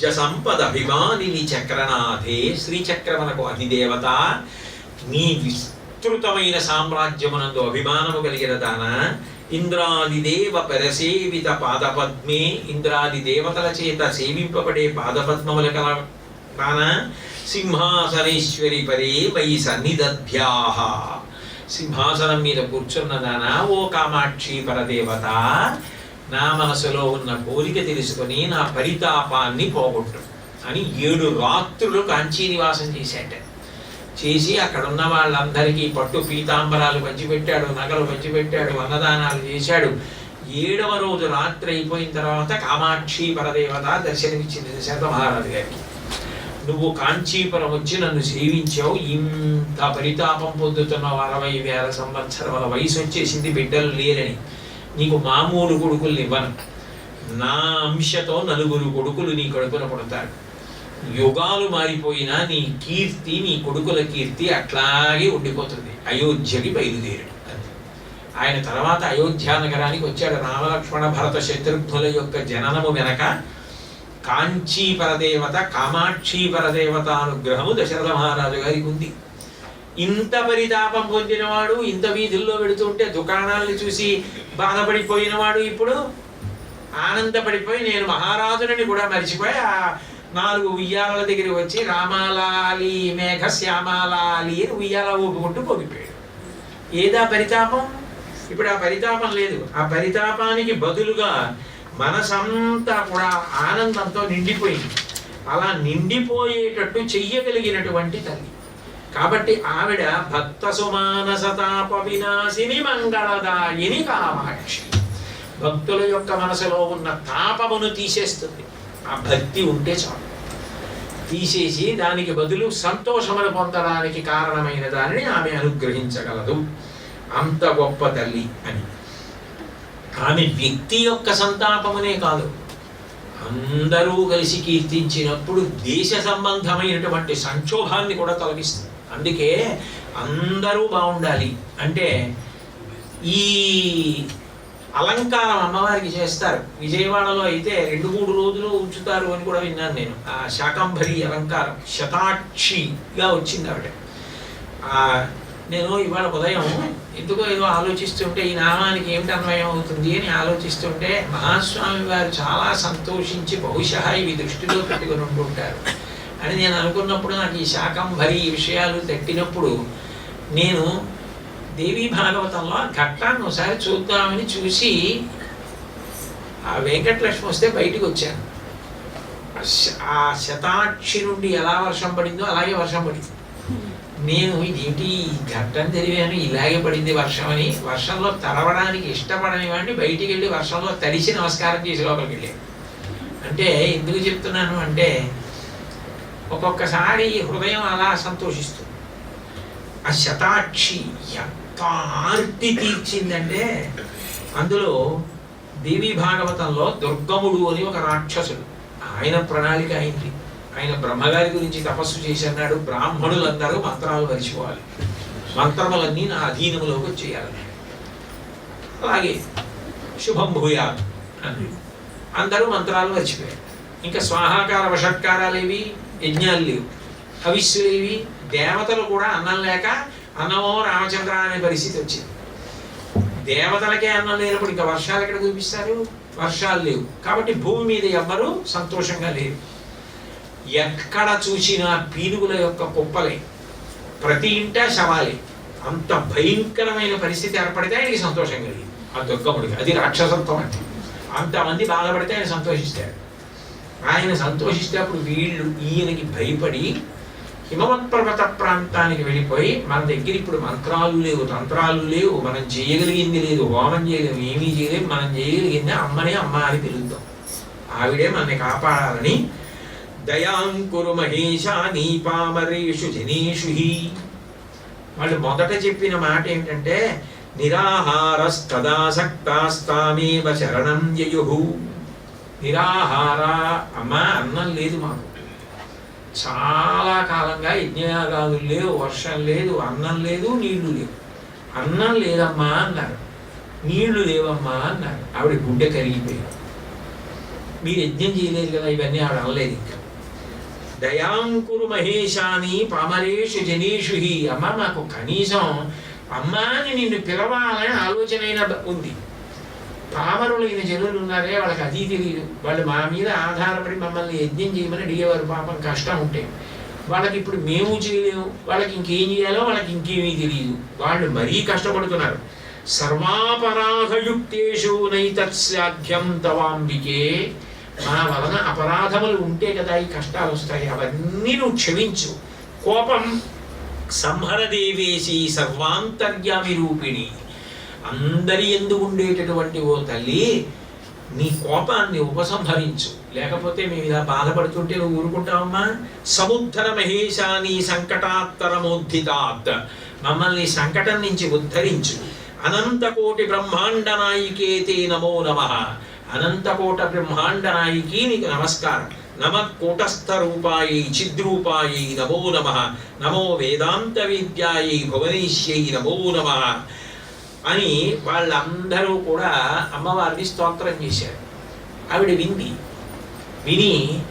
రాజ్య సంపద అభిమానిని చక్రనాథే శ్రీచక్రమునకు అధిదేవత. నీ విస్తృతమైన సామ్రాజ్యమునందు అభిమానము కలిగిన దాన ఇంద్రాదిదేవ పరసేవిత పాదపద్మే ఇంద్రాది దేవతల చేత సేవింపబడే పాదపద్మముల కల దాన సింహాసనేశ్వరి పరే మై సన్నిధద్భ్యాహ. సింహాసనం మీద కూర్చున్న దాన ఓ కామాక్షి పరదేవత. నా మనసులో ఉన్న కోరిక తెలుసుకొని నా పరితాపాన్ని పోగొట్టు అని ఏడు రాత్రులు కాంచీ నివాసం చేశాట. చేసి అక్కడ ఉన్న వాళ్ళందరికీ పట్టు పీతాంబరాలు పంచిపెట్టాడు నగలు పంచిపెట్టాడు అన్నదానాలు చేశాడు. ఏడవ రోజు రాత్రి అయిపోయిన తర్వాత కామాక్షి పరదేవత దర్శనమిచ్చింది దశరథ మహారాజు గారికి. నువ్వు కాంచీపురం వచ్చి నన్ను సేవించావు. ఇంత పరితాపం పొందుతున్నావు అరవై వేల సంవత్సరాల వయసు వచ్చేసింది బిడ్డలు లేరని. నీకు మామూలు కొడుకులు ఇవ్వను. నా అంశతో నలుగురు కొడుకులు నీ కడుపున పుడతారు. యుగాలు మారిపోయినా నీ కీర్తి నీ కొడుకుల కీర్తి అట్లాగే ఉండిపోతుంది. అయోధ్యకి బయలుదేరాడు అంతే. ఆయన తర్వాత అయోధ్య నగరానికి వచ్చాడు. రామలక్ష్మణ భరత శత్రుఘ్నుల యొక్క జననము వెనక కాంచీ పరదేవత కామాక్షి పరదేవత అనుగ్రహము దశరథ మహారాజు గారికి ఉంది. ఇంత పరితాపం పొందినవాడు ఇంత వీధుల్లో వెళుతుంటే దుకాణాలను చూసి బాధపడిపోయినవాడు ఇప్పుడు? ఆనందపడిపోయి నేను మహారాజునని కూడా మర్చిపోయి ఆ నాలుగు ఉయ్యాల దగ్గరికి వచ్చి రామాలాలి మేఘ శ్యామాలాలి అని ఉయ్యాల ఊపుకుంటూ పోగిపోయాడు. ఏదా పరితాపం? ఇప్పుడు ఆ పరితాపం లేదు. ఆ పరితాపానికి బదులుగా మనసంతా కూడా ఆనందంతో నిండిపోయింది. అలా నిండిపోయేటట్టు చెయ్యగలిగినటువంటి తల్లి. కాబట్టి ఆవిడ భక్త సుమానసతాప వినాశిని మంగళదాయిని కామాక్షి. భక్తుల యొక్క మనసులో ఉన్న తాపమును తీసేస్తుంది. ఆ భక్తి ఉంటే చాలు. తీసేసి దానికి బదులు సంతోషమును పొందడానికి కారణమైన దానిని ఆమె అనుగ్రహించగలదు. అంత గొప్ప తల్లి అని. ఆమె వ్యక్తి యొక్క సంతాపమునే కాదు. అందరూ కలిసి కీర్తించినప్పుడు దేశ సంబంధమైనటువంటి సంక్షోభాన్ని కూడా తొలగిస్తుంది. అందుకే అందరూ బాగుండాలి. అంటే ఈ అలంకారం అమ్మవారికి చేస్తారు. విజయవాడలో అయితే రెండు మూడు రోజులు ఉంచుతారు అని కూడా విన్నాను నేను. ఆ శాకంభరి అలంకారం శతాక్షిగా వచ్చింది ఆవిడ. నేను ఇవాళ ఉదయం ఎందుకో ఏదో ఆలోచిస్తుంటే ఈ నామానికి ఏమిటి అన్వయం అవుతుంది అని ఆలోచిస్తుంటే మహాస్వామి వారు చాలా సంతోషించి బహుశా ఇవి దృష్టిలో పెట్టుకుని ఉంటుంటారు అని నేను అనుకున్నప్పుడు నాకు ఈ శాకంభరి ఈ విషయాలు తట్టినప్పుడు నేను దేవీ భాగవతంలో ఘట్టాన్ని ఒకసారి చూద్దామని చూసి ఆ వెంకటలక్ష్మి వస్తే బయటికి వచ్చాను. ఆ శతాక్షి నుండి ఎలా వర్షం పడిందో అలాగే వర్షం పడింది. నేను ఇదేంటి ఘట్టం తెలివాను ఇలాగే పడింది వర్షం అని వర్షంలో తడవడానికి ఇష్టపడని వాడిని బయటికి వెళ్ళి వర్షంలో తడిసి నమస్కారం చేసి లోపలికి వెళ్ళాను. అంటే ఎందుకు చెప్తున్నాను అంటే ఒక్కొక్కసారి హృదయం అలా సంతోషిస్తుంది. ఆ శతాక్షి ఎంత ఆర్తి తీర్చిందంటే అందులో దేవి భాగవతంలో దుర్గముడు అని ఒక రాక్షసుడు. ఆయన ప్రణాళిక అయింది. ఆయన బ్రహ్మగారి గురించి తపస్సు చేసి అన్నాడు బ్రాహ్మణులందరూ మంత్రాలు మరిచిపోవాలి. మంత్రములన్నీ నా అధీనములోకి వచ్చేయాలి. అలాగే శుభం భూయా అని అందరూ మంత్రాలు మర్చిపోయారు. ఇంకా స్వాహాకార వషట్కారాలేవి? యజ్ఞాలు. లేవు హవిస్సులేవి దేవతలు కూడా అన్నం లేక అన్నమో రామచంద్ర అనే పరిస్థితి వచ్చింది. దేవతలకే అన్నం లేనప్పుడు ఇంకా వర్షాలు ఎక్కడ చూపిస్తారు? వర్షాలు లేవు. కాబట్టి భూమి మీద ఎవ్వరూ సంతోషంగా లేరు. ఎక్కడ చూసినా పీనుగుల యొక్క కుప్పలే. ప్రతి ఇంట శవాలే. అంత భయంకరమైన పరిస్థితి ఏర్పడితే ఆయనకి సంతోషం కలిగింది. ఆ దుర్గముడికి. అది రాక్షసత్వం అంటే. అంతమంది బాధపడితే ఆయన సంతోషిస్తాడు ఆయన సంతోషిస్తే అప్పుడు వీళ్ళు ఈయనకి భయపడి హిమవత్పర్వత ప్రాంతానికి వెళ్ళిపోయి మన దగ్గర ఇప్పుడు మంత్రాలు లేవు తంత్రాలు లేవు. మనం చేయగలిగింది లేదు హోమం చేయలేము ఏమీ చేయలేము మనం చేయగలిగింది అమ్మనే అమ్మ అని పిలుద్దాం ఆవిడే మనని కాపాడాలని దయాంకురు మహేషా నీపామరేషు జనేషు హి. వాళ్ళు మొదట చెప్పిన మాట ఏంటంటే నిరాహారస్తదాసక్తాస్తామేవ శరణం యయుహు. నిరాహార. అమ్మ అన్నం లేదు మాకు. చాలా కాలంగా యజ్ఞయాగాలు లేవు వర్షం లేదు అన్నం లేదు నీళ్ళు లేవు. అన్నం లేదమ్మా అన్నారు. నీళ్ళు లేవమ్మా అన్నారు. ఆవిడ గుండె కరిగిపోయింది. మీరు యజ్ఞం చేయలేదు కదా ఇవన్నీ ఆవిడ అనలేదు ఇంకా. దయాంకురు మహేశాని పామరేషు జనీషు అమ్మ నాకు కనీసం అమ్మాని నిన్ను పిలవాలని ఆలోచన అయినా ఉంది. పామరులైన జనులు ఉన్నారే వాళ్ళకి అది తెలియదు వాళ్ళు మా మీద ఆధారపడి మమ్మల్ని యజ్ఞం చేయమని అడిగేవారు పాపం కష్టం ఉంటే వాళ్ళకి ఇప్పుడు మేము చేయలేము వాళ్ళకి ఇంకేం చేయాలో వాళ్ళకి ఇంకేమీ తెలియదు. వాళ్ళు మరీ కష్టపడుతున్నారు. సర్వాపరాధయుక్తేషు నైతత్సాధ్యం తవాంబికే. మా వలన అపరాధములు ఉంటే కదా ఈ కష్టాలు వస్తాయి. అవన్నీ నువ్వు క్షమించు. కోపం సంహరదేవేసి సర్వాంతర్యామి రూపిణి అందరి ఎందు ఉండేటటువంటి ఓ తల్లి నీ కోపాన్ని ఉపసంహరించు. లేకపోతే మేము ఇలా బాధపడుతుంటే నువ్వు ఊరుకుంటావమ్మా? సముద్ధర మహేశాని సంకటాత్తరమోద్ధితాత్ మమ్మల్ని సంకటం నుంచి ఉద్ధరించు. అనంతకోటి బ్రహ్మాండ నాయికేతే నమో నమ. అనంతకోట బ్రహ్మాండ నాయికి నీకు నమస్కారం. నమ కూటస్థ రూపాయి చిద్రూపాయి నమో నమ. నమో వేదాంత విద్యాయి భువనేశ్యై నమో నమ. అని వాళ్ళందరూ కూడా అమ్మవారిని స్తోత్రం చేశారు. ఆవిడ వింది విని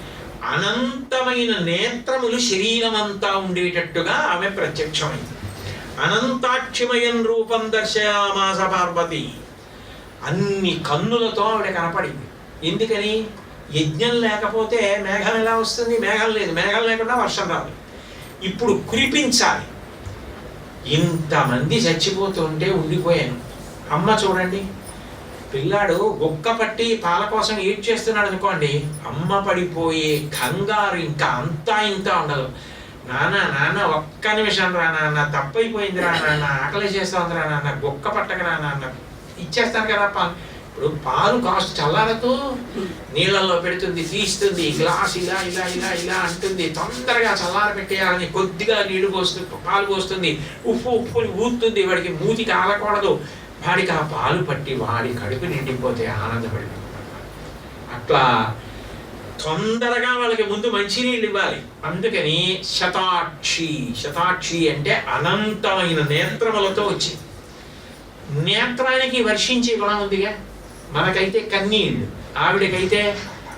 అనంతమైన నేత్రములు శరీరం అంతా ఉండేటట్టుగా ఆమె ప్రత్యక్షమైంది. అనంతాక్షిమయం రూపం దర్శయామాస పార్వతి. అన్ని కన్నులతో ఆవిడ కనపడింది. ఎందుకని? యజ్ఞం లేకపోతే మేఘం ఎలా వస్తుంది? మేఘం లేదు. మేఘం లేకుండా వర్షం రాదు. ఇప్పుడు కురిపించాలి. ఇంతమంది చచ్చిపోతుంటే ఉండిపోయాను. అమ్మ చూడండి. పిల్లాడు ఒక్క పట్టి పాల కోసం ఏడ్ చేస్తున్నాడు అనుకోండి అమ్మ పడిపోయే కంగారు ఇంకా అంతా ఇంత ఉండదు. నాన్న నాన్న ఒక్క నిమిషం రా నాన్న తప్పైపోయింది రా నాన్న ఆకలి చేస్తోంది రా నాన్న గొక్క పట్టక రా నాన్న. ఇచ్చేస్తాను కదా ఇప్పుడు పాలు కాస్త చల్లారతో నీళ్ళల్లో పెడుతుంది తీస్తుంది గ్లాస్ ఇలా ఇలా ఇలా ఇలా అంటుంది. తొందరగా చల్లార పెట్టేయాలని కొద్దిగా నీళ్ళు పోస్తు పాలు పోస్తుంది. ఉప్పు ఉప్పు ఊతుంది వాడికి మూతికి ఆలకూడదు వాడికి ఆ పాలు పట్టి వాడి కడుపు నిండిపోతే ఆనందపడి అట్లా తొందరగా వాళ్ళకి ముందు మంచినీళ్ళు ఇవ్వాలి. అందుకని శతాక్షి శతాక్షి అంటే అనంతమైన నేత్రములతో వచ్చింది నేత్రానికి వర్షించే గుణం ఉందిగా. మనకైతే కన్నీళ్ళు ఆవిడకైతే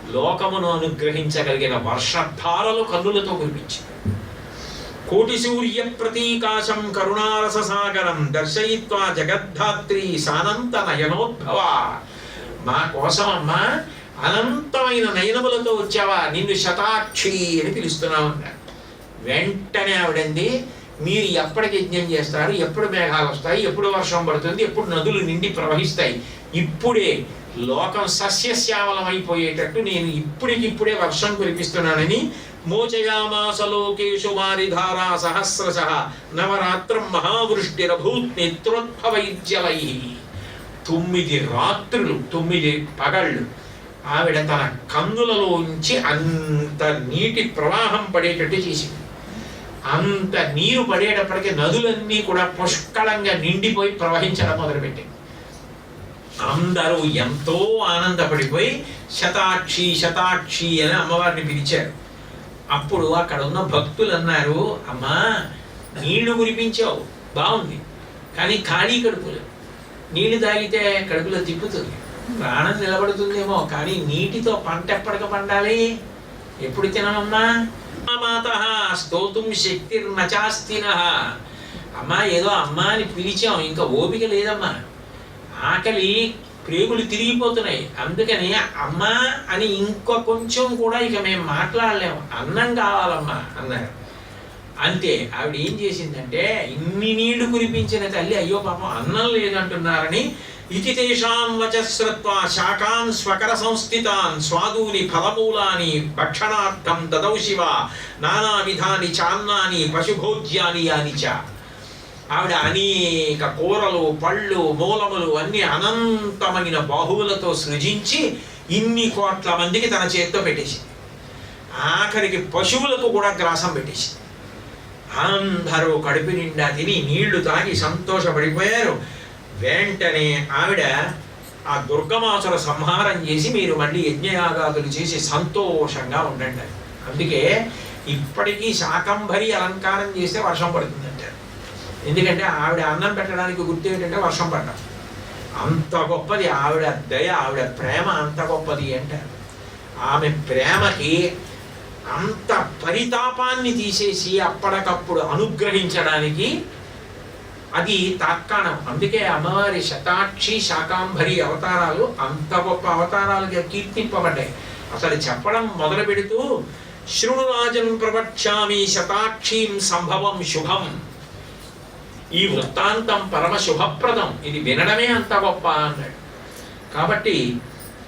లోకమును అనుగ్రహించగలిగిన వర్షధారలు కన్నులతో కురిపించింది. కోటి సూర్య ప్రతీకాశం కరుణారస సాగరం దర్శయిత్వా జగద్ధాత్రి సానంత నయనోద్భవ. మా కోసం అమ్మా అనంతమైన నయనములతో వచ్చావా? నిన్ను శతాక్షి అని పిలుస్తున్నావు అన్నారు వెంటనే ఆవిడంది మీరు ఎప్పటికి యజ్ఞం చేస్తారు? ఎప్పుడు మేఘాలు వస్తాయి? ఎప్పుడు వర్షం పడుతుంది? ఎప్పుడు నదులు నిండి ప్రవహిస్తాయి? ఇప్పుడే. లోకం సస్యశ్యామలం అయిపోయేటట్టు నేను ఇప్పుడికిప్పుడే వర్షం కురిపిస్తున్నానని మోచయామాసలోకేషు మారిధారా సహస్రశ నవరాత్రం మహావృష్టిరభూత్ నేత్రోద్భవైద్యలై. తొమ్మిది రాత్రులు తొమ్మిది పగళ్ళు. ఆవిడ తన కన్నులలోంచి అంత నీటి ప్రవాహం పడేటట్టు చేసింది. అంత నీరు పడేటప్పటికే నదులన్నీ కూడా పుష్కలంగా నిండిపోయి ప్రవహించడం మొదలుపెట్టింది అందరూ ఎంతో ఆనందపడిపోయి శతాక్షి శతాక్షి అని అమ్మవారిని పిలిచారు. అప్పుడు అక్కడ ఉన్న భక్తులు అన్నారు అమ్మా నీళ్ళు కురిపించావు బాగుంది. కానీ ఖాళీ కడుపులు. నీళ్ళు తాగితే కడుపులో తిప్పుతుంది. ప్రాణం నిలబడుతుందేమో కానీ నీటితో పంట ఎప్పటికి పండాలి. ఎప్పుడు తినమమ్మా? మాత స్తోతుం శక్తిర్నచాస్తిన అమ్మా ఏదో అమ్మా అని పిలిచాం ఇంకా ఓపిక లేదమ్మా. ఆకలి ప్రేగులు తిరిగిపోతున్నాయి. అందుకని అమ్మా అని ఇంకో కొంచెం కూడా ఇక మేము మాట్లాడలేము అన్నం కావాలమ్మా అన్నారు. అంతే ఆవిడ ఏం చేసిందంటే ఇన్ని నీళ్ళు కురిపించిన తల్లి అయ్యో పాపం అన్నం లేదంటున్నారని ఇతి తేషాం వచశ్రత్వా శాకాన్ స్వకర సంస్థితాన్ స్వాదూని ఫలమూలాని భక్షణార్థం దదౌ శివ నానా విధాని చాన్నాని పశుభోజ్యాని అని చ ఆవిడ అనేక కూరలు పళ్ళు మూలములు అన్ని అనంతమైన బాహువులతో సృజించి ఇన్ని కోట్ల మందికి తన చేతితో పెట్టేసింది. ఆఖరికి పశువులకు కూడా గ్రాసం పెట్టేసింది. అందరూ కడుపు నిండా తిని నీళ్ళు తాగి సంతోషపడిపోయారు. వెంటనే ఆవిడ ఆ దుర్గమాసుల సంహారం చేసి మీరు మళ్ళీ యజ్ఞయాగాదులు చేసి సంతోషంగా ఉండండి. అని. అందుకే ఇప్పటికీ శాకంభరి అలంకారం చేస్తే వర్షం పడుతుందంటారు ఎందుకంటే ఆవిడ అన్నం పెట్టడానికి గుర్తు ఏంటంటే వర్షం పడ్డం. అంత గొప్పది ఆవిడ దయ ఆవిడ ప్రేమ అంత గొప్పది అంటారు ఆమె ప్రేమకి అంత పరితాపాన్ని తీసేసి అప్పటికప్పుడు అనుగ్రహించడానికి అది తాత్కాణం. అందుకే అమ్మవారి శతాక్షి శాకాంబరి అవతారాలు అంత గొప్ప అవతారాలుగా కీర్తింపబడ్డాయి. అసలు చెప్పడం మొదలు పెడుతూ శృణురాజన్ ప్రవక్ష్యామి శతాక్షీం సంభవం శుభం. ఈ వృత్తాంతం పరమ శుభప్రదం. ఇది వినడమే అంత గొప్ప అన్నాడు. కాబట్టి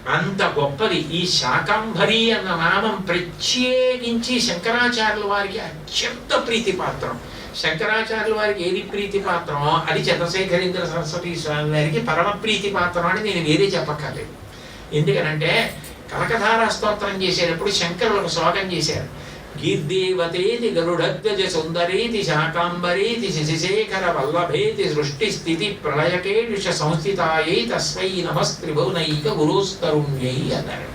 అంత గొప్పది ఈ శాకంభరి అన్న నామం ప్రత్యేకించి శంకరాచార్యుల వారికి అత్యంత ప్రీతిపాత్రం. శంకరాచార్యుల వారికి ఏది ప్రీతి పాత్రమో అది చంద్రశేఖరేంద్ర సరస్వతి స్వామి వారికి పరమ ప్రీతిపాత్రం అని నేను వేరే చెప్పక్కర్లేదు. ఎందుకనంటే కనకధార స్తోత్రం చేసేటప్పుడు శంకరులు ఒక శ్లోకం చేశారు. గీర్దేవతేతి గరుడధ్వజ సుందరేతి శాకాంబరేతి శశిశేఖర వల్లభేతి సృష్టి స్థితి ప్రళయకేష సంస్థితాయై తస్మై నమస్త్రిభువనైక గురుస్తరుణ్యై అన్నారు.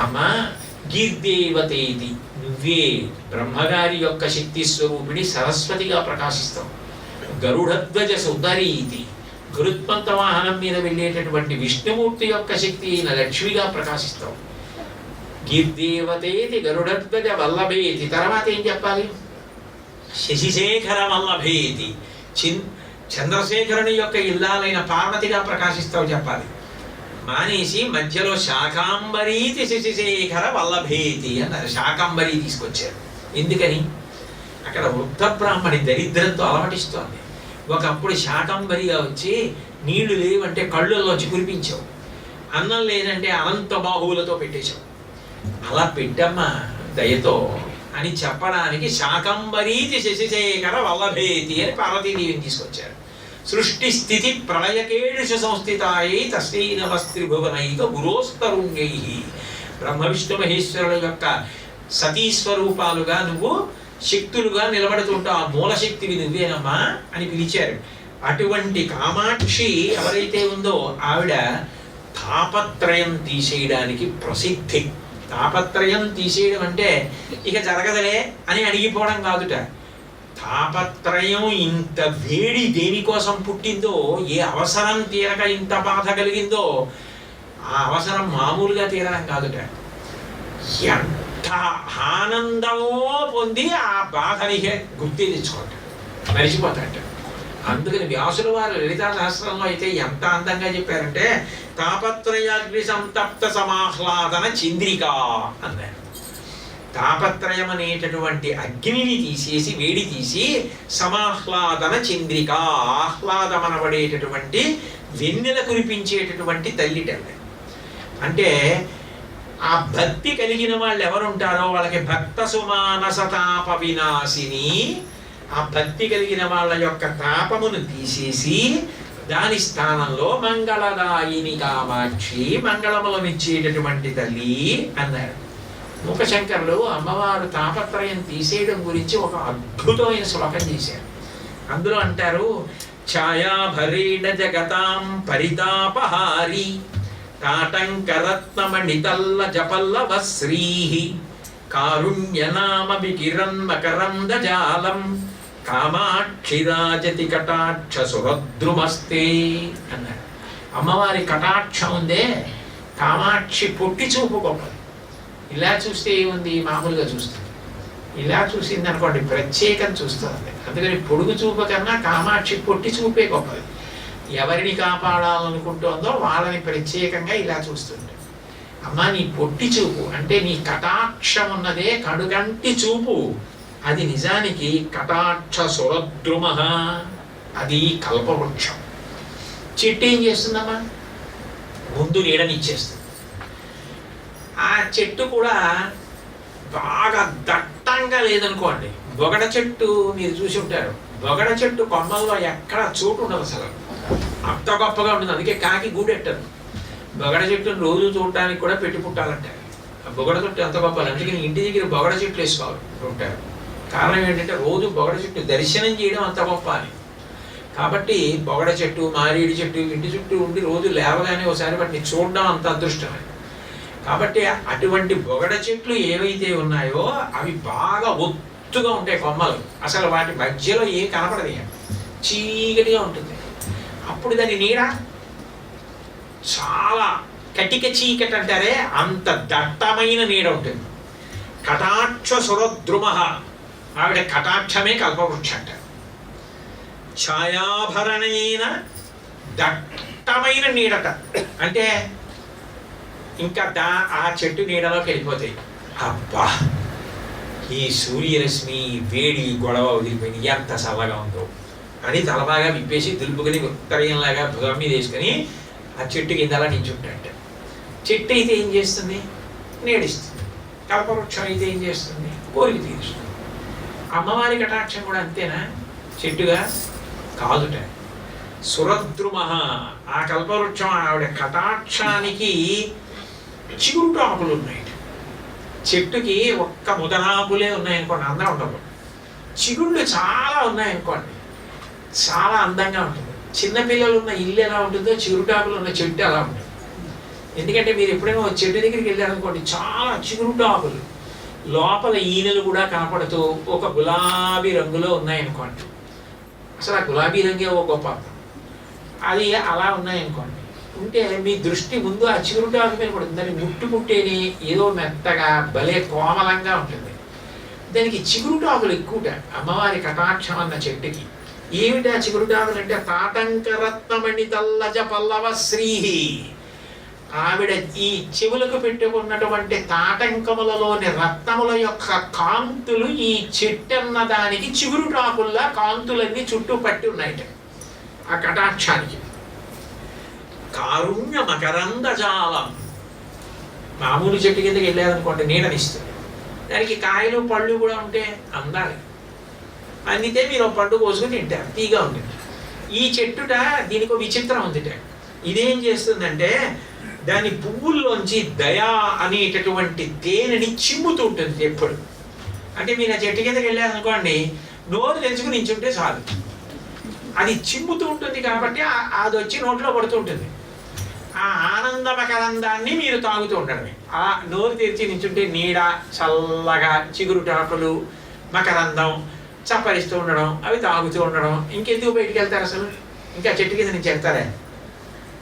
అమ్మా గీర్దేవతేతి నువ్వే బ్రహ్మగారి యొక్క శక్తి స్వరూపిణి సరస్వతిగా ప్రకాశిస్తావు. గరుడధ్వజ సుందరీతి గరుత్మంత వాహనం మీద వెళ్ళేటటువంటి విష్ణుమూర్తి యొక్క శక్తి అయిన లక్ష్మిగా ప్రకాశిస్తావు. గీర్దేవతేతి గరుడధ్వజ వల్లభేతి. తర్వాత ఏం చెప్పాలి? శశిశేఖర వల్లభేతి చిన్ చంద్రశేఖరుని యొక్క ఇల్లాలైన పార్వతిగా ప్రకాశిస్తావు చెప్పాలి. మానేసి మధ్యలో శాకాంబరీతి శశిశేఖర వల్లభేతి అన్నారు. శాకాంబరి తీసుకొచ్చారు. ఎందుకని? అక్కడ వృద్ధ బ్రాహ్మణి దరిద్రంతో అలమటిస్తోంది. ఒకప్పుడు శాకంబరిగా వచ్చి నీళ్ళు లేవంటే కళ్ళల్లోంచి కురిపించావు. అన్నం లేదంటే అనంత బాహువులతో పెట్టేశావు. అలా పెట్టమ్మా దయతో అని చెప్పడానికి శాకంబరీతి శశిశేఖర వల్లభేతి అని పార్వతీదేవిని తీసుకొచ్చారు. సృష్టి స్థితి ప్రళయకేష సంస్థితాయై తస్మై నమస్త్రిభువనైక గురోస్తరుణ్యై బ్రహ్మ విష్ణు మహేశ్వరుల యొక్క సతీస్వరూపాలుగా నువ్వు శక్తులుగా నిలబడుతుంటావు. ఆ మూలశక్తివి నువ్వేనమ్మా అని పిలిచారు. అటువంటి కామాక్షి ఎవరైతే ఉందో ఆవిడ తాపత్రయం తీసేయడానికి ప్రసిద్ధి. తాపత్రయం తీసేయడం అంటే ఇక జరగదలే అని అడిగిపోవడం కాదుట. తాపత్రయం ఇంత వేడి దేనికోసం పుట్టిందో ఏ అవసరం తీరక ఇంత బాధ కలిగిందో ఆ అవసరం మామూలుగా తీరడం కాదుట. ఎంత ఆనందమో పొంది ఆ బాధని గుర్తి తెచ్చుకుంటాడు మరిచిపోతాడు అందుకని వ్యాసుల వారు లలితా సహస్రంలో అయితే ఎంత అందంగా చెప్పారంటే తాపత్రయాగ్ని సంతప్త సమాహ్లాదన చంద్రిక అన్నారు. తాపత్రయం అనేటటువంటి అగ్నిని తీసేసి వేడి తీసి సమాహ్లాదన చంద్రిక ఆహ్లాదమనబడేటటువంటి వెన్నెల కురిపించేటటువంటి తల్లిటండి అంటే ఆ భక్తి కలిగిన వాళ్ళు ఎవరుంటారో వాళ్ళకి భక్త సుమానసతాప వినాశిని ఆ భక్తి కలిగిన వాళ్ళ యొక్క తాపమును తీసేసి దాని స్థానంలో మంగళదాయిని కామాక్షి మంగళములనిచ్చేటటువంటి తల్లి అన్నారు. ముఖశంకర్లు అమ్మవారు తాపత్రయం తీసేయడం గురించి ఒక అద్భుతమైన శ్లోకం చేశారు. అందులో అంటారు ఛాయాభరీణ జగతాం పరితాపహారి తాటంకరత్నమణితల్ల జపల్లవ శ్రీహి కారుణ్యనామ వికిరన్మకరందజాలం కామాక్షిరాజతి కటాక్ష సురద్రుమస్తే అన్నారు. అమ్మవారి కటాక్షం ఉందే కామాక్షి పొట్టి చూపు గొప్పది ఇలా చూస్తే ఏముంది? మామూలుగా చూస్తుంది ఇలా చూసింది అనుకోండి ప్రత్యేకం చూస్తుంది. అందుకని పొడుగు చూపు కన్నా కామాక్షి పొట్టి చూపే గొప్పది. ఎవరిని కాపాడాలనుకుంటుందో వాళ్ళని ప్రత్యేకంగా ఇలా చూస్తుంది. అమ్మా నీ పొట్టి చూపు అంటే నీ కటాక్షం ఉన్నదే కడుగంటి చూపు. అది నిజానికి కటాక్ష సురద్రుమ అది కల్పవృక్షం. చెట్టు ఏం చేస్తుందమ్మా? ముందు నీడనిచ్చేస్తుంది ఆ చెట్టు కూడా బాగా దట్టంగా లేదనుకోండి. బొగడ చెట్టు మీరు చూసి ఉంటారు. బొగడ చెట్టు కొమ్మల్లో ఎక్కడ చోటు ఉండదు అసలు. అంత గొప్పగా ఉంటుంది. అందుకే కాకి గూడెట్టదు బొగడ చెట్టును రోజు చూడటానికి కూడా పెట్టి పుట్టాలంటారు ఆ బొగడ చెట్టు ఎంత గొప్ప అందుకని ఇంటి దగ్గర బొగడ చెట్లు వేసుకోవాలి ఉంటారు. కారణం ఏంటంటే రోజు బొగడ చెట్టు దర్శనం చేయడం అంత గొప్ప అని. కాబట్టి బొగడ చెట్టు మారేడు చెట్టు ఇంటి చుట్టూ ఉండి రోజు లేవగానే ఒకసారి వాటిని చూడడం అంత అదృష్టమే కాబట్టి అటువంటి బొగడ చెట్లు ఏవైతే ఉన్నాయో అవి బాగా ఒత్తుగా ఉంటాయి కొమ్మలు. అసలు వాటి మధ్యలో ఏం కనపడదు చీకటిగా ఉంటుంది. అప్పుడు దాని నీడ చాలా కటిక చీకటి అంటారే అంత దట్టమైన నీడ ఉంటుంది. కటాక్ష సురద్రుమ. ఆవిడ కటాక్షమే కల్పవృక్ష అంటారు ఛాయాభరణైన దట్టమైన నీడట. అంటే ఇంకా దా ఆ చెట్టు నీడలోకి వెళ్ళిపోతాయి. అబ్బా! ఈ సూర్యరశ్మి వేడి గొడవ వదిలిపోయింది. ఎంత చల్లగా ఉందో. అని తలబాగా విప్పేసి దులుపుకొని ఉత్తరయంలాగా భుజం మీద వేసుకొని ఆ చెట్టు కిందలా నించుంటాడు చెట్టు అయితే ఏం చేస్తుంది? నీడిస్తుంది. కల్పవృక్షం అయితే ఏం చేస్తుంది? కోరిక తీరుస్తుంది. అమ్మవారి కటాక్షం కూడా అంతేనా? చెట్టుగా కాదుట. సురద్రుమ ఆ కల్పవృక్షం ఆవిడ కటాక్షానికి చిగురు ఆకులు ఉన్నాయి. చెట్టుకి ఒక్క ముదనాపులే ఉన్నాయనుకోండి అందం ఉండదు చిగుళ్ళు చాలా ఉన్నాయనుకోండి చాలా అందంగా ఉంటుంది. చిన్నపిల్లలు ఉన్న ఇల్లు ఎలా ఉంటుందో చిగురుటాకులు ఉన్న చెట్టు అలా ఉంటుంది. ఎందుకంటే మీరు ఎప్పుడైనా చెట్టు దగ్గరికి వెళ్ళారనుకోండి చాలా చిగురుటాకులు. లోపల ఈనెలు కూడా కనపడుతూ ఒక గులాబీ రంగులో ఉన్నాయనుకోండి. అసలు ఆ గులాబీ రంగే ఒక గొప్ప అది అలా ఉన్నాయనుకోండి. ఉంటే మీ దృష్టి ముందు ఆ చిగురుటాకు మీద పడుతుంది దాన్ని ముట్టుకుంటేనే ఏదో మెత్తగా భలే కోమలంగా ఉంటుంది. దానికి చిగురుటాకులు ఎక్కువట. అమ్మవారి కటాక్షం అన్న చెట్టుకి. ఏమిటి ఆ చిగురుటాకులు అంటే తాటంకరత్నమణి తల్లజ పల్లవ శ్రీహి. ఆవిడ ఈ చెవులకు పెట్టుకున్నటువంటి తాటంకములలోని రత్నముల యొక్క కాంతులు ఈ చెట్టన్న దానికి చిగురుటాకుల్లా కాంతులన్నీ చుట్టూ పట్టి ఉన్నాయట. ఆ కటాక్షానికి. కారుణ్య మకరంద జాలం. మామూలు చెట్టు కిందకి వెళ్ళారనుకోండి నీడనిస్తుంది. దానికి కాయలు పళ్ళు కూడా ఉంటే అందాలి. అందితే మీరు పండు కోసుకుని తింటారు తీగా ఉంది ఈ చెట్టుట దీనికి ఒక విచిత్రం ఉందిట ఇదేం చేస్తుందంటే దాని పువ్వుల్లోంచి దయా అనేటటువంటి తేనెని చిమ్ముతూ ఉంటుంది ఎప్పుడు. అంటే మీరు ఆ చెట్టు కిందకి వెళ్ళారనుకోండి నోరు తెచ్చుకుని నించుంటే చాలు. అది చిమ్ముతూ ఉంటుంది కాబట్టి అది వచ్చి నోట్లో పడుతూ ఉంటుంది. ఆ ఆనంద మకరందాన్ని మీరు తాగుతూ ఉండడమే. ఆ నోరు తెరిచి నించుంటే నీడ చల్లగా చిగురుటాకులు మకరందం చప్పరిస్తూ ఉండడం అవి తాగుతూ ఉండడం. ఇంకెందుకు బయటికి వెళ్తారు అసలు? ఇంకా చెట్టు కింద నుంచి వెళ్తారే?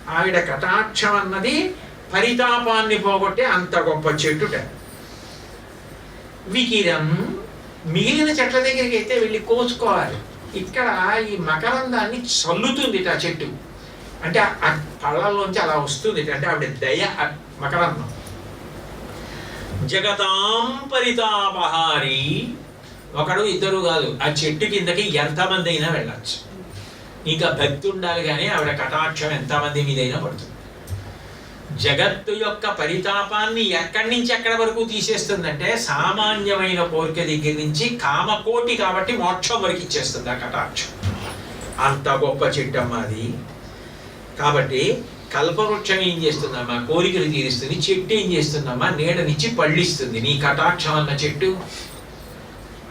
ఆవిడ కటాక్షం అన్నది పరితాపాన్ని పోగొట్టే అంత గొప్ప చెట్టుట వికిరం మిగిలిన చెట్ల దగ్గరికి అయితే వెళ్ళి కోసుకోవాలి. ఇక్కడ ఈ మకరందాన్ని చల్లుతుంది ఆ చెట్టు. అంటే ఆ పళ్ళల్లోంచి అలా వస్తుంది. అంటే ఆవిడ దయ మకరత్నం జగతాం పరితాపహారి. ఒకడు ఇద్దరు కాదు. ఆ చెట్టు కిందకి ఎంతమంది అయినా వెళ్ళచ్చు. ఇంకా భక్తి ఉండాలి కానీ ఆవిడ కటాక్షం ఎంతమంది మీదైనా పడుతుంది. జగత్తు యొక్క పరితాపాన్ని ఎక్కడి నుంచి ఎక్కడి వరకు తీసేస్తుందంటే సామాన్యమైన కోరిక దగ్గర నుంచి కామకోటి కాబట్టి మోక్షం వరకు ఇచ్చేస్తుంది ఆ కటాక్షం. అంత గొప్ప చెట్టమ్మ అది. కాబట్టి కల్పవృక్షం ఏం చేస్తుందమ్మా? కోరికలు తీరుస్తుంది చెట్టు ఏం చేస్తుందమ్మా? నీడనిచ్చి పళ్ళిస్తుంది. నీ కటాక్షం అన్న చెట్టు.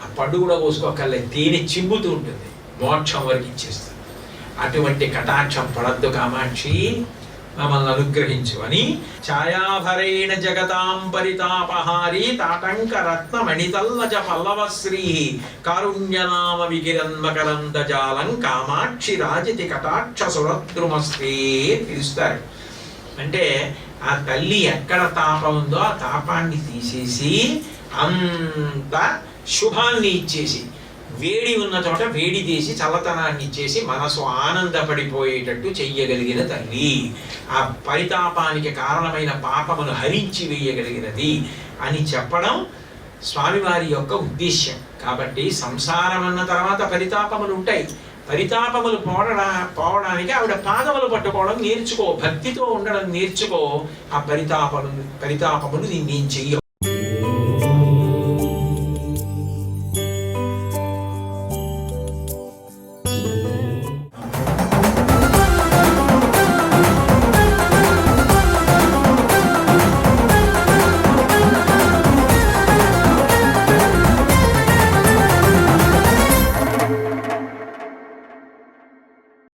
ఆ పండు కూడా పోసుకోకల్లే తేనె చిమ్ముతూ ఉంటుంది. మోక్షం వరకు ఇచ్చేస్తుంది. అటువంటి కటాక్షం పడద్దు కామాక్షి. మమ్మల్ని అనుగ్రహించు అని ఛాయాభరేణ జగతాం పరితాపహారి తాటంక రత్న మణితల్లజ పల్లవశ్రీ కారుణ్యనామ విగిరన్మకరందజాలం కామాక్షి రాజతి కటాక్ష సురద్రుమస్తే పిలుస్తారు. అంటే ఆ తల్లి ఎక్కడ తాపం ఉందో ఆ తాపాన్ని తీసేసి అంత శుభాన్ని ఇచ్చేసి వేడి ఉన్న చోట వేడి తీసి చల్లతనాన్ని ఇచ్చేసి మనసు ఆనందపడిపోయేటట్టు చెయ్యగలిగిన తల్లి. ఆ పరితాపానికి కారణమైన పాపమును హరించి వేయగలిగినది అని చెప్పడం స్వామివారి యొక్క ఉద్దేశ్యం. కాబట్టి సంసారం అన్న తర్వాత పరితాపములు ఉంటాయి. పరితాపములు పోడడా పోవడానికి ఆవిడ పాదములు పట్టుకోవడం నేర్చుకో భక్తితో ఉండడం నేర్చుకో ఆ పరితాపము పరితాపములు నేను చెయ్యవు.